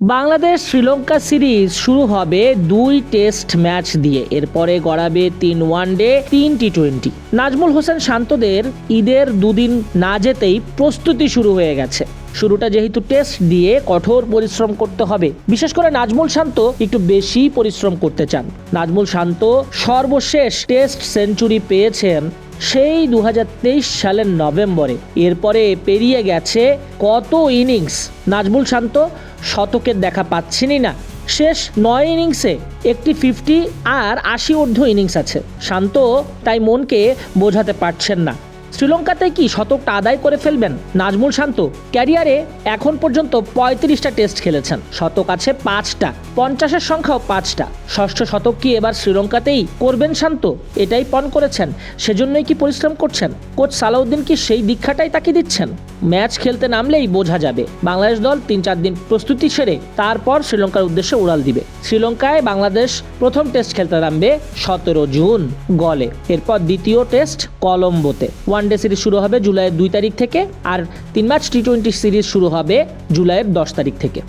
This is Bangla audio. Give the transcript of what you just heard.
বাংলাদেশ শ্রীলঙ্কা সিরিজ শুরু হবে দুই টেস্ট ম্যাচ দিয়ে। এরপরে গড়াবে তিন ওয়ানডে তিন টি টোয়েন্টি নাজমুল হোসেন শান্তদের ঈদের দুদিন না যেতেই প্রস্তুতি শুরু হয়ে গেছে। শুরুটা যেহেতু টেস্ট দিয়ে কঠোর পরিশ্রম করতে হবে। বিশেষ করে নাজমুল শান্ত একটু বেশি পরিশ্রম করতে চান। নাজমুল শান্ত সর্বশেষ টেস্ট সেঞ্চুরি পেয়েছেন সেই দু হাজার তেইশ সালের নভেম্বরে। এরপরে পেরিয়ে গেছে কত ইনিংস? নাজমুল শান্ত শতকের দেখা পাচ্ছেনই না। শেষ নয় ইনিংসে একটি ফিফটি আর আশি ঊর্ধ্ব ইনিংস আছে। শান্ত তাই মনকে বোঝাতে পারছেন না। শ্রীলঙ্কাতে কি শতকটা আদায় করে ফেলবেন? নাজমুল শান্ত, ক্যারিয়ারে এখন পর্যন্ত পঁয়ত্রিশটা টেস্ট খেলেছেন। শতক আছে পাঁচটা, পঞ্চাশের সংখ্যাও পাঁচটা। ষষ্ঠ শতক কি এবার শ্রীলঙ্কাতেই করবেন শান্ত? এটাই পণ করেছেন। সেজন্যই কি পরিশ্রম করছেন? কোচ সালাউদ্দিন কি সেই দীক্ষাটাই তাকে দিচ্ছেন? ম্যাচ খেলতে নামলেই বোঝা যাবে। বাংলাদেশ দল তিন চার দিন প্রস্তুতি সেরে তারপর শ্রীলঙ্কার উদ্দেশ্যে উড়াল দিবে। শ্রীলঙ্কায় বাংলাদেশ প্রথম টেস্ট খেলতে নামবে সতেরো জুন গলে। এরপর দ্বিতীয় টেস্ট কলম্বোতে। ওয়ানডে সিরিজ শুরু হবে জুলাইয়ের দুই তারিখ থেকে আর তিন ম্যাচ টি টোয়েন্টি সিরিজ শুরু হবে জুলাইয়ের দশ তারিখ থেকে।